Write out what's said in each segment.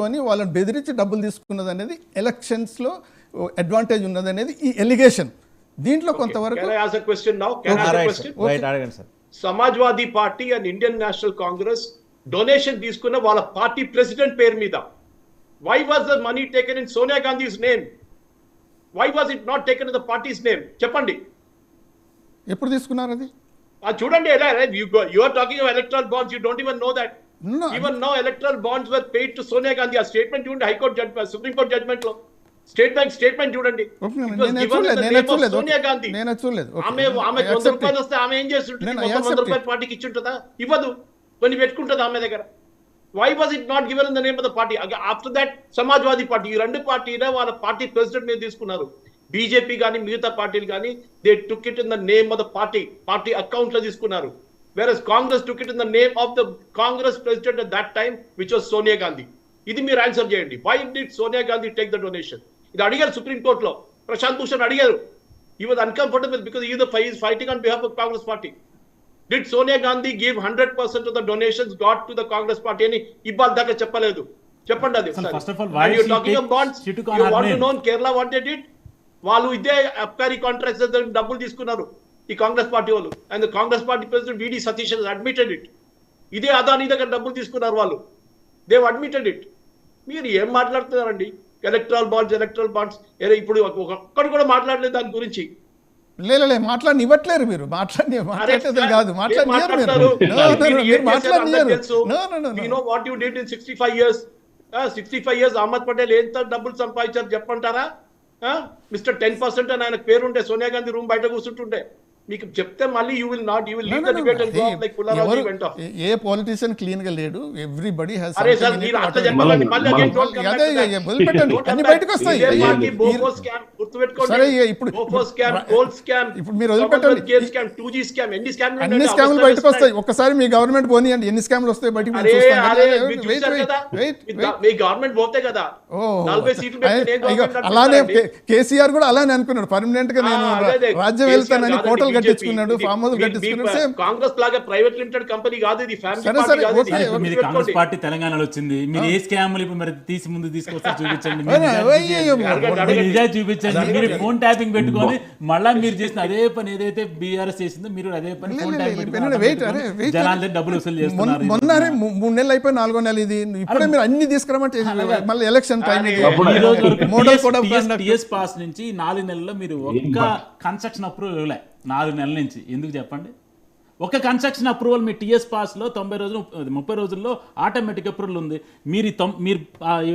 ఉపయోగించుకొని వాళ్ళని బెదిరించి డబ్బులు తీసుకున్నది అనేది ఎలక్షన్స్లో అడ్వాంటేజ్ ఉన్నది అనేది ఈ ఎలిగేషన్. దీంట్లో కొంతవరకు Samajwadi party and Indian National Congress donation తీసుకున్న వాళ్ళ పార్టీ ప్రెసిడెంట్ పేరు మీద. Why was the money taken in Sonia Gandhi's name why was it not taken in the party's name చెప్పండి. ఎప్పుడు తీసుకున్నారు అది? అది చూడండి ఎలా you are talking electoral bonds you don't even know that No, even know electoral bonds were paid to Sonia Gandhi ఆ statement చూడండి high court judgment court జడ్జ్మెంట్లో స్టేట్ బ్యాంక్ స్టేట్మెంట్ చూడండి. సోనియా. గాంధీ నేను చూడలేదు. ఆమె ఆమె వంద రూపాయలు. వస్తే ఆమె ఏం చేస్తుంటుంది? వంద రూపాయలు it. పార్టీకి ఇచ్చుంటుందా? ఇవ్వదు. కొన్ని పెట్టుకుంటుందా ఆమె దగ్గర. Why was it not given in the name of the party after that Samajwadi party ఈ రెండు పార్టీలే వాళ్ళ పార్టీ ప్రెసిడెంట్ మీద తీసుకున్నారు. బీజేపీ కానీ మిగతా పార్టీలు కానీ they took it in the name of the party party అకౌంట్లో తీసుకున్నారు. వేరే Congress it in the name of the Congress president at that time which was Sonia Gandhi ఇది మీరు ఆన్సర్ చేయండి. Why did Sonia Gandhi take the donation ఇది అడిగారు supreme కోర్టులో ప్రశాంత్ భూషణ్ అడిగారు. He was uncomfortable because he fighting on behalf of Congress party did Sonia Gandhi give hundred percent of the donations got to the Congress party అని ఇబ్బంది దాకా చెప్పలేదు. చెప్పండి అది of took name. Kerala what they did వాళ్ళు ఇదే అబ్కారీ contracts డబ్బులు తీసుకున్నారు. ఈ కాంగ్రెస్ పార్టీ వాళ్ళు. And Congress party president V D Satish admitted it ఇదే అదానీ దగ్గర డబ్బులు తీసుకున్నారు వాళ్ళు. దేవ్ అడ్మిటెడ్ ఇట్ మీరు ఏం మాట్లాడుతున్నారండి? ఎలక్ట్రల్ బాండ్స్ ఎలక్ట్రల్ బాండ్స్ ఇప్పుడు ఒక్కడు కూడా మాట్లాడలేదు దాని గురించి. లేదు మాట్లాడి ఇవ్వట్లేరు మీరు. మాట్లాడి మాట్లాడేది కాదు. మాట్లాడి ఏం మాట్లాడతారు? మీరు ఏం చేశారో అందరికీ తెలుసు. We know what you did in 65 years. Sixty five years Ahmed Patel ఎంత డబ్బులు సంపాదించారు చెప్పంటారా? మిస్టర్ టెన్ పర్సెంట్ అని ఆయన పేరుంటే సోనియా గాంధీ రూమ్ బయట కూర్చుంటుంటే మీకు చెప్తే మళ్ళీ you will not you will leave the debate and go like Pullarao వెంట ఏ పొలిటీషియన్ క్లీన్గా లేడు ఎవ్రీబడి హ్యాస్ అరే సార్ మీరు అంత చెప్పాలండి మళ్ళీ అదే, back to that. అదే, వదిలిపెట్టండి. Don't come అన్ని. బయటకు వస్తాయి. అయ్యే, పార్టీ మీరు- బోఫో scam, గుర్తుపెట్టుకోండి. సరే, ఇక ఇప్పుడు- బోఫో scam, ఇప్పుడు- gold scam, ఇప్పుడు మీరు వదిలిపెట్టండి. Commonwealth Games scam, 2G scam, ఎన్ని scam లు అన్ని? స్కామ్లు అవస్థలు బయటకు వస్తాయి. ఒక్కసారి మీ గవర్నమెంట్ పోనీయండి ఎన్ని స్కామ్లు వస్తాయి బయటకు మేము అరే చూస్తాం అరే వెయిట్ చూశారు కదా వెయిట్ మీ గవర్నమెంట్ పోతే కదా ఓ నలభై సీట్లు పెడితే ఏ అయ్యో, గవర్నమెంట్ అలానే? కే- కేసీఆర్ కూడా అలానే అనుకున్నాడు పర్మనెంట్గా నేను. రాజ్యం వెళ్తానని కోటలు. కట్టించుకున్నాడు ఫామ్ హౌస్ కట్టించుకున్నాడు. సేమ్ కాంగ్రెస్ లాగా ప్రైవేట్ లిమిటెడ్ కంపెనీ కాదు ఇది ఫ్యామిలీ మీది. కాంగ్రెస్ పార్టీ తెలంగాణలో వచ్చింది. మీరు ఏ స్కామ్లు ఇప్పుడు మరి తీసి ముందు తీసుకొస్తే చూపించండి? అయ్యో, చూపించండి. మీరు ఫోన్ ట్యాపింగ్ పెట్టుకొని మళ్ళా మీరు చేసిన అదే పని ఏదైతే బీఆర్ఎస్ చేసిందో మీరు అదే పని ఫోన్ ట్యాపింగ్ లే, పెట్టుకొని లే, వెయిట్, అరే, వెయిట్, జనాల డబ్బులు వసూలు మొన్న- చేస్తున్నారు మొన్ననే మూ- మూడు నెలలు అయిపోయి నాలుగో నెల ఇది. ఇప్పుడే మీరు అన్ని తీసుకురమంటే మళ్ళీ ఎలక్షన్ టైం ఇది. అరే, ఈ రోజు వరకు మోడల్ కోడ్ పాస్ నుంచి నాలుగు నెలల్లో మీరు ఒక్క కన్స్ట్రక్షన్ అప్రూవల్ ఇవ్వలే. నాలుగు నెలల నుంచి. ఎందుకు చెప్పండి? ఒక కన్స్ట్రక్షన్ అప్రూవల్ మీ టీఎస్ పాస్లో తొంభై రోజులు ముప్పై రోజుల్లో ఆటోమేటిక్ అప్రూవల్ ఉంది. మీరు తొం- మీరు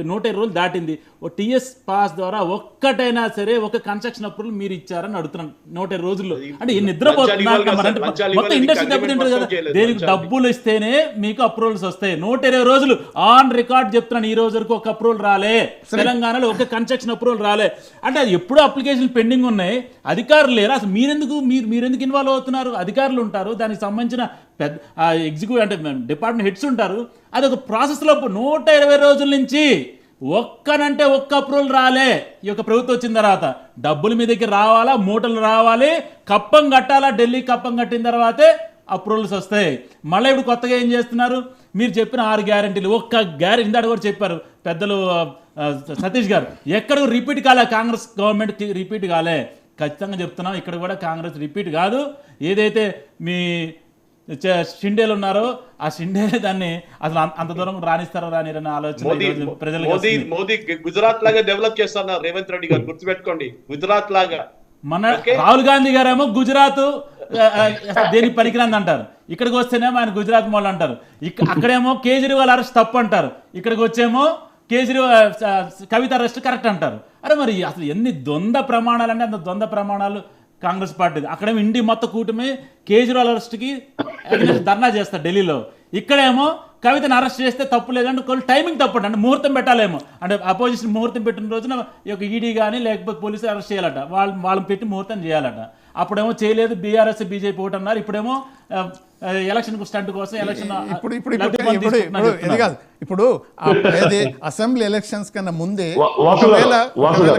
నూట ఇరవై రోజులు దాటింది. ఓ టీఎస్ పాస్ ద్వారా ఒక్కటైనా సరే ఒక కన్స్ట్రక్షన్ అప్రూవల్ మీరు ఇచ్చారని అడుగుతున్నాను నూట ఇరవై రోజుల్లో. అంటే ఈ నిద్రపోతున్నారు మొత్తం ఇండస్ట్రీ ఇంకా దెబ్బతింటారు కదా. దేనికి. డబ్బులు ఇస్తేనే మీకు అప్రూవల్స్ వస్తాయి. నూట ఇరవై రోజులు ఆన్ రికార్డ్ చెప్తున్నాను ఈ రోజు వరకు ఒక అప్రూవల్ రాలే. తెలంగాణలో ఒక కన్స్ట్రక్షన్ అప్రూవల్ రాలే. అంటే అది ఎప్పుడూ అప్లికేషన్ పెండింగ్ ఉన్నాయి. అధికారులు లేరు? అసలు మీరెందుకు మీరు మీరెందుకు ఇన్వాల్వ్ అవుతున్నారు? అధికారులు ఉంటారు దానికి సంబంధించిన పెద్ద ఎగ్జిక్యూటివ్ అంటే డిపార్ట్మెంట్ హెడ్స్ ఉంటారు. అది ఒక ప్రాసెస్లో నూట ఇరవై రోజుల నుంచి ఒక్కనంటే ఒక్క అప్రూవల్ రాలే. ఈ యొక్క ప్రభుత్వం వచ్చిన తర్వాత డబ్బులు మీ దగ్గర రావాలా? మూటలు రావాలి. కప్పం కట్టాలా? ఢిల్లీ కప్పం కట్టిన తర్వాతే అప్రూవల్స్ వస్తాయి. మళ్ళీ ఇప్పుడు కొత్తగా ఏం చేస్తున్నారు? మీరు చెప్పిన ఆరు గ్యారంటీలు ఒక్క గ్యారెంటీ ఇందాక కూడా చెప్పారు పెద్దలు సతీష్ గారు. ఎక్కడ రిపీట్ కాలే. కాంగ్రెస్ గవర్నమెంట్ రిపీట్ కాలే. ఖచ్చితంగా చెప్తున్నాం. ఇక్కడ కూడా కాంగ్రెస్ రిపీట్ కాదు. ఏదైతే మీ షిండేలు ఉన్నారో ఆ షిండేలే దాన్ని అసలు అంత- దూరం రాణిస్తారో రానిరన్న ఆలోచన ప్రజలకు మోదీ. మోదీ గుజరాత్ లాగా డెవలప్ చేస్తున్నారు రేవంత్ రెడ్డి గారు గుర్తుపెట్టుకోండి. గుజరాత్ లాగా. మన. రాహుల్ గాంధీ గారేమో గుజరాత్ దేనికి పనికిరాంది అంటారు. ఇక్కడికి వస్తేనేమో ఆయన గుజరాత్ మోళ్ళు అంటారు. ఇక్క అక్కడేమో కేజ్రీవాల్ అరెస్ట్ తప్పు అంటారు. ఇక్కడికి వచ్చేమో కేజ్రీవాల్ కవిత అరెస్ట్ కరెక్ట్ అంటారు. అరే మరి అసలు ఎన్ని ద్వంద్వ ప్రమాణాలు అంటే అంత ద్వంద్వ ప్రమాణాలు కాంగ్రెస్ పార్టీ అక్కడేమో ఇండి మొత్తం కూటమి కేజ్రీవాల్ అరెస్ట్కి ధర్నా చేస్తారు ఢిల్లీలో. ఇక్కడేమో కవితను అరెస్ట్ చేస్తే తప్పు లేదంటే కొన్ని టైమింగ్ తప్పండి. అంటే ముహూర్తం పెట్టాలేమో. అంటే అపోజిషన్ ముహూర్తం పెట్టిన రోజున ఈ యొక్క ఈడీ కానీ లేకపోతే పోలీసులు అరెస్ట్ చేయాలట. వాళ్ళు వాళ్ళని పెట్టి ముహూర్తం చేయాలట. అప్పుడేమో చేయలేదు బీఆర్ఎస్ బీజేపీ ఒకటి అన్నారు ఇప్పుడేమో ఎలక్షన్ స్టంట్ కోసం ఎలక్షన్ ఇప్పుడు ఇప్పుడు ఇప్పుడు ఇది కాదు. ఇప్పుడు అసెంబ్లీ ఎలక్షన్స్ కన్నా ముందే ఒకవేళ.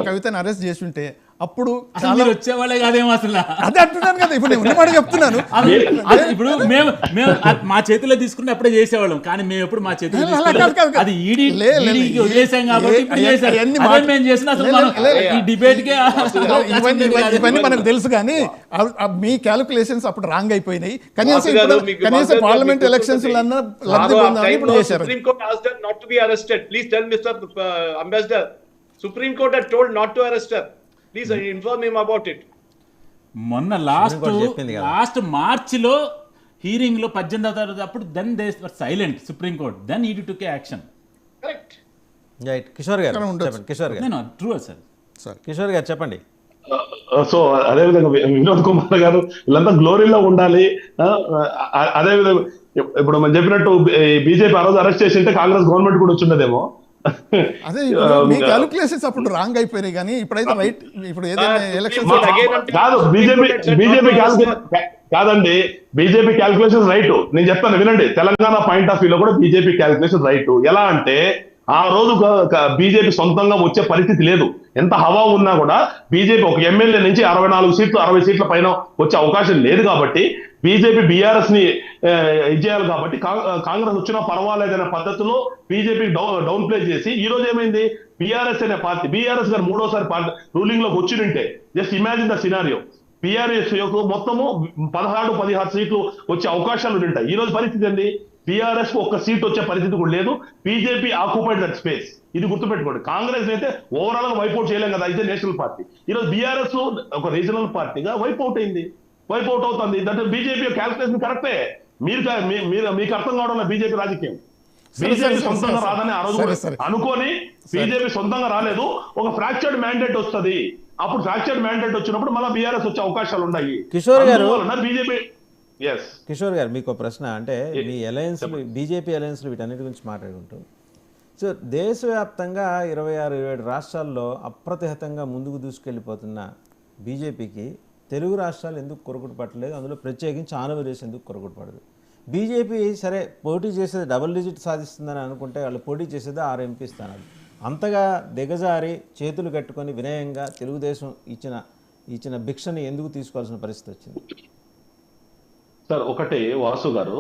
కవితను అరెస్ట్ చేసి ఉంటే అప్పుడు మీరు వచ్చేవాళ్ళే కాదేమో అసలు అదే అంటున్నాను కదా ఇప్పుడు నేను ఉన్నమాట చెప్తున్నాను ఇప్పుడు మేము మేము మా చేతిలో తీసుకుంటే అప్పుడే చేసేవాళ్ళం కానీ మేము ఎప్పుడు మా చేతిలో. అది ఈడీ వదిలేసాం కాబట్టి ఇప్పుడు మాట- మేము చేసిన. ఈ డిబేట్ కే ఇవన్నీ మనకు తెలుసు కానీ మీ క్యాలిక్యులేషన్స్ అప్పుడు రాంగ్ అయిపోయినాయి కనీసం కనీసం పార్లమెంట్ ఎలక్షన్స్ ఇప్పుడు చేశారు. Please tell Mr. uh, Ambassador. Supreme Court had told not uh, inform him about it. మొన్న లాస్ట్. లాస్ట్ మార్చిలో హీరింగ్లో పద్దెనిమిదవ తారీఖు అప్పుడు then they silent supreme court then ED took action Correct. Right Kishore garu. చెప్పండి కిషోర్ గారు నేను ట్రూ సార్ కిషోర్ గారు చెప్పండి సో అదే విధంగా వినోద్ కుమార్ గారు వీళ్ళంతా గ్లోరీలో ఉండాలి ఆ- అదే విధంగా ఇప్పుడు మనం చెప్పినట్టు బీజేపీ ఆ రోజు అరెస్ట్ చేసి ఉంటే కాంగ్రెస్ గవర్నమెంట్ కూడా వచ్చిండదేమో అదే మీ క్యాలిక్యులేషన్స్ అప్పుడు రాంగ్ అయిపోయినాయి కానీ ఇప్పుడైతే రైట్ ఇప్పుడు ఏదైనా ఎలక్షన్ కాదు బీజేపీ బీజేపీ. కాదండి బీజేపీ క్యాల్కులేషన్ రైట్ నేను చెప్తాను వినండి. తెలంగాణ పాయింట్ ఆఫ్ వ్యూలో కూడా బీజేపీ క్యాల్కులేషన్ రైట్ ఎలా అంటే ఆ రోజు బీజేపీ సొంతంగా వచ్చే పరిస్థితి లేదు. ఎంత హవా ఉన్నా కూడా బీజేపీ ఒక ఎమ్మెల్యే నుంచి అరవై నాలుగు సీట్లు అరవై సీట్ల పైన వచ్చే అవకాశం లేదు కాబట్టి బీజేపీ బీఆర్ఎస్ని ఇది చేయాలి కాబట్టి కాంగ్రెస్ వచ్చినా పర్వాలేదనే పద్ధతిలో బీజేపీ డౌన్ ప్లే చేసి ఈ రోజు ఏమైంది? బీఆర్ఎస్ అనే పార్టీ బీఆర్ఎస్ గారు మూడోసారి పార్టీ రూలింగ్లోకి వచ్చింటే just imagine the scenario. BRS యొక్క మొత్తము పదహారు పదిహారు సీట్లు వచ్చే అవకాశాలు ఉంటాయి. ఈ రోజు పరిస్థితి ఏంది? బీఆర్ఎస్ ఒక్క సీట్ వచ్చే పరిస్థితి కూడా లేదు. BJP occupied that space. ఇది గుర్తుపెట్టుకోండి. కాంగ్రెస్ అయితే ఓవరాల్గా వైపౌట్ చేయలేం కదా అయితే నేషనల్ పార్టీ. ఈరోజు బీఆర్ఎస్ ఒక రీజనల్ పార్టీగా వైపౌట్ అయింది. వైపౌట్ అవుతుంది. దట్ బీజేపీ క్యాల్కులేషన్ కరెక్టే. మీరు మీరు మీకు అర్థం కావడం బీజేపీ రాజకీయం. బీజేపీ సొంతంగా రాదని ఆ రోజు. అనుకొని బీజేపీ సొంతంగా రాలేదు. ఒక ఫ్రాక్చర్డ్ మ్యాండేట్ వస్తది. అప్పుడు ఫ్రాక్చర్డ్ మ్యాండేట్ వచ్చినప్పుడు మళ్ళీ బీఆర్ఎస్ వచ్చే అవకాశాలు ఉన్నాయి. కిషోర్ గారు- బీజేపీ ఎస్ కిషోర్ గారు మీకు ఒక ప్రశ్న. అంటే మీ అలయన్స్లు బీజేపీ అలయన్స్లు వీటన్నిటి గురించి మాట్లాడుకుంటూ. సో దేశవ్యాప్తంగా ఇరవై ఆరు ఇరవై ఏడు రాష్ట్రాల్లో అప్రతిహతంగా ముందుకు దూసుకెళ్ళిపోతున్న బీజేపీకి తెలుగు రాష్ట్రాలు ఎందుకు కొరకుడు పట్టలేదు? అందులో ప్రత్యేకించి ఆంధ్రప్రదేశ్ ఎందుకు కొరకుడు పడదు? బీజేపీ సరే పోటీ చేసేది డబుల్ డిజిట్ సాధిస్తుందని అనుకుంటే వాళ్ళు పోటీ చేసేది ఆరు ఎంపీ స్థానాలు. అంతగా దిగజారి చేతులు కట్టుకొని వినయంగా తెలుగుదేశం ఇచ్చిన ఇచ్చిన భిక్షని ఎందుకు తీసుకోవాల్సిన పరిస్థితి వచ్చింది? సార్ ఒకటి వాసు గారు